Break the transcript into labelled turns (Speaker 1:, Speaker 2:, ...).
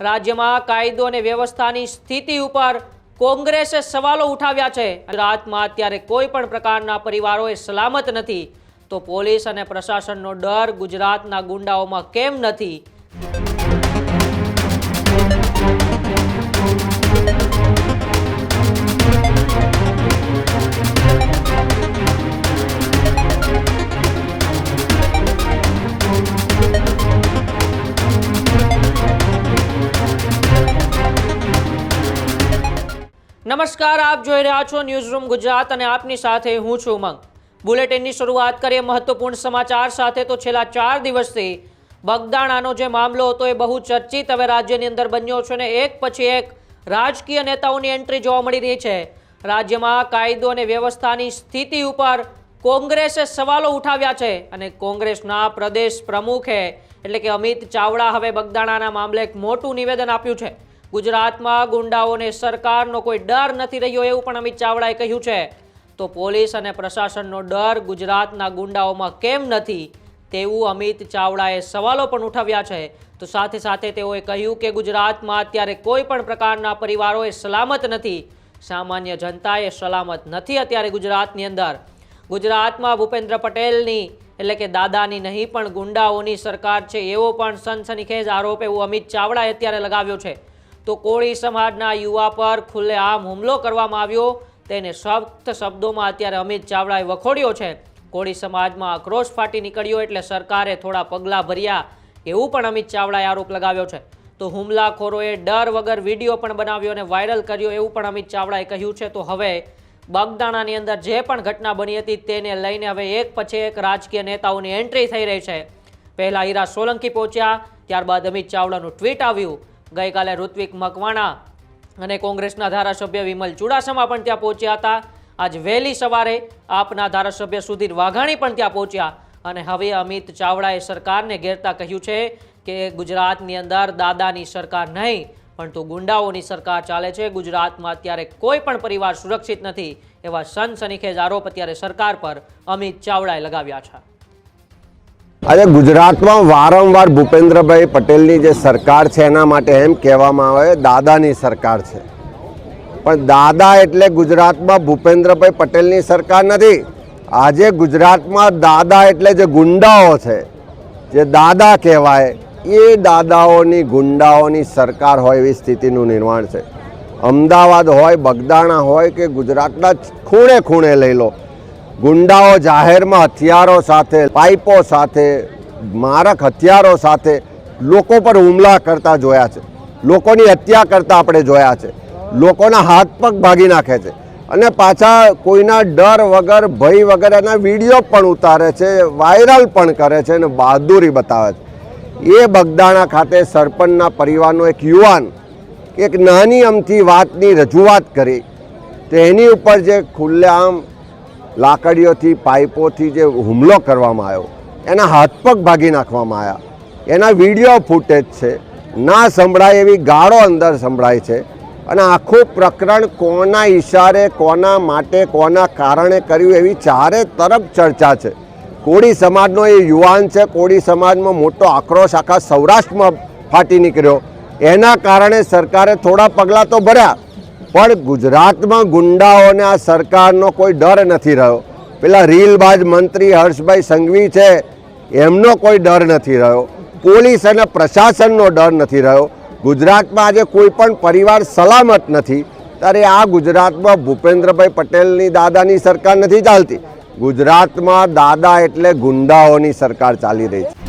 Speaker 1: રાજ્યમાં કાયદો અને વ્યવસ્થાની સ્થિતિ ઉપર કોંગ્રેસે સવાલો ઉઠાવ્યા છે. ગુજરાતમાં અત્યારે કોઈ પણ પ્રકારના પરિવારોએ સલામત નથી. તો પોલીસ અને પ્રશાસનનો ડર ગુજરાતના ગુંડાઓમાં કેમ નથી? નમસ્કાર, આપ જોઈ રહ્યા છો ન્યૂઝ રૂમ ગુજરાત અને આપની સાથે હું છું ઉમંગ. બુલેટિનની શરૂઆત કરીએ મહત્વપૂર્ણ સમાચાર સાથે. તો છેલ્લા ચાર દિવસથી બગદાણાનો જે મામલો હતો એ બહુ ચર્ચિત હવે રાજ્યની અંદર બન્યો છે અને એક પછી એક રાજકીય નેતાઓની એન્ટ્રી જોવા મળી રહી છે. રાજ્યમાં કાયદો અને વ્યવસ્થાની સ્થિતિ ઉપર કોંગ્રેસે સવાલો ઉઠાવ્યા છે અને કોંગ્રેસના પ્રદેશ પ્રમુખે, એટલે કે અમિત ચાવડા, હવે બગદાણાના મામલે એક મોટું નિવેદન આપ્યું છે. ગુજરાતમાં ગુંડાઓને સરકારનો કોઈ ડર નથી રહ્યો એવું પણ અમિત ચાવડાએ કહ્યું છે. તો પોલીસ અને પ્રશાસનનો ડર ગુજરાતના ગુંડાઓમાં કેમ નથી તેવું અમિત ચાવડાએ સવાલો પણ ઉઠાવ્યા છે. તો સાથે સાથે તેઓએ કહ્યું કે ગુજરાતમાં અત્યારે કોઈ પણ પ્રકારના પરિવારોએ સલામત નથી. સામાન્ય જનતાએ સલામત નથી અત્યારે ગુજરાતની અંદર. ગુજરાતમાં ભૂપેન્દ્ર પટેલની એટલે કે દાદાની નહીં પણ ગુંડાઓની સરકાર છે એવો પણ સનસનીખેજ આરોપ એવું અમિત ચાવડાએ અત્યારે લગાવ્યો છે. તો કોળી સમાજના યુવા પર ખુલ્લેઆમ હુમલો કરવામાં આવ્યો. તેને સખ્ત શબ્દોમાં અત્યારે અમિત ચાવડાએ વખોડ્યો છે. કોળી સમાજમાં આક્રોશ ફાટી નીકળ્યો એટલે સરકારે થોડા પગલાં ભર્યા એવું પણ અમિત ચાવડાએ આરોપ લગાવ્યો છે. તો હુમલાખોરોએ ડર વગર વીડિયો પણ બનાવ્યો અને વાયરલ કર્યો એવું પણ અમિત ચાવડાએ કહ્યું છે. તો હવે બગદાણાની અંદર જે પણ ઘટના બની હતી તેને લઈને હવે એક પછી એક રાજકીય નેતાઓની એન્ટ્રી થઈ રહી છે. પહેલા હીરા સોલંકી પહોંચ્યા, ત્યારબાદ અમિત ચાવડાનું ટ્વીટ આવ્યું. ગઈકાલે ઋત્વિક મકવાણા અને કોંગ્રેસના ધારાસભ્ય વિમલ ચુડાસમા પણ ત્યાં પહોંચ્યા હતા. આજ વહેલી સવારે આપના ધારાસભ્ય સુધીર વાઘાણી પણ ત્યાં પહોંચ્યા અને હવે અમિત ચાવડાએ સરકારને ઘેરતા કહ્યું છે કે ગુજરાતની અંદર દાદાની સરકાર નહીં, પણ તો ગુંડાઓની સરકાર ચાલે છે. ગુજરાતમાં અત્યારે કોઈ પણ પરિવાર સુરક્ષિત નથી એવા સનસનીખેજ આરોપ અત્યારે સરકાર પર અમિત ચાવડાએ લગાવ્યા છે.
Speaker 2: આજે ગુજરાતમાં વારંવાર ભૂપેન્દ્રભાઈ પટેલની જે સરકાર છે એના માટે એમ કહેવામાં આવે, દાદાની સરકાર છે. પણ દાદા એટલે ગુજરાતમાં ભૂપેન્દ્રભાઈ પટેલની સરકાર નથી. આજે ગુજરાતમાં દાદા એટલે જે ગુંડાઓ છે, જે દાદા કહેવાય, એ દાદાઓની ગુંડાઓની સરકાર હોય એવી સ્થિતિનું નિર્માણ છે. અમદાવાદ હોય, બગદાણા હોય કે ગુજરાતના ખૂણે ખૂણે લઈ લો ગુંડાઓ જાહેરમાં હથિયારો સાથે, પાઇપો સાથે, મારક હથિયારો સાથે લોકો પર હુમલા કરતા જોયા છે. લોકોની હત્યા કરતા આપણે જોયા છે. લોકોના હાથ પગ ભાગી નાખે છે. અને પાછા કોઈના ડર વગર, ભય વગર એના વીડિયો પણ ઉતારે છે, વાયરલ પણ કરે છે અને બહાદુરી બતાવે છે. એ બગદાણા ખાતે સરપંચના પરિવારનો એક યુવાન એક નાની અમથી વાતની રજૂઆત કરી. તો એની ઉપર જે ખુલ્લેઆમ લાકડીઓથી, પાઇપોથી જે હુમલો કરવામાં આવ્યો, એના હાથ પગ ભાગી નાખવામાં આવ્યા. એના વીડિયો ફૂટેજ છે. ના સંભળાય એવી ગાળો અંદર સંભળાય છે. અને આખું પ્રકરણ કોના ઈશારે, કોના માટે, કોના કારણે કર્યું એવી ચારે તરફ ચર્ચા છે. કોળી સમાજનો એ યુવાન છે. કોળી સમાજમાં મોટો આક્રોશ આખા સૌરાષ્ટ્રમાં ફાટી નીકળ્યો. એના કારણે સરકારે થોડા પગલાં તો ભર્યા. પણ ગુજરાતમાં ગુંડાઓને આ સરકારનો કોઈ ડર નથી રહ્યો. પેલા રીલબાજ મંત્રી હર્ષભાઈ સંઘવી છે, એમનો કોઈ ડર નથી રહ્યો. પોલીસ અને પ્રશાસનનો ડર નથી રહ્યો. ગુજરાતમાં આજે કોઈ પણ પરિવાર સલામત નથી. ત્યારે આ ગુજરાતમાં ભૂપેન્દ્રભાઈ પટેલની દાદાની સરકાર નથી ચાલતી. ગુજરાતમાં દાદા એટલે ગુંડાઓની સરકાર ચાલી રહી છે.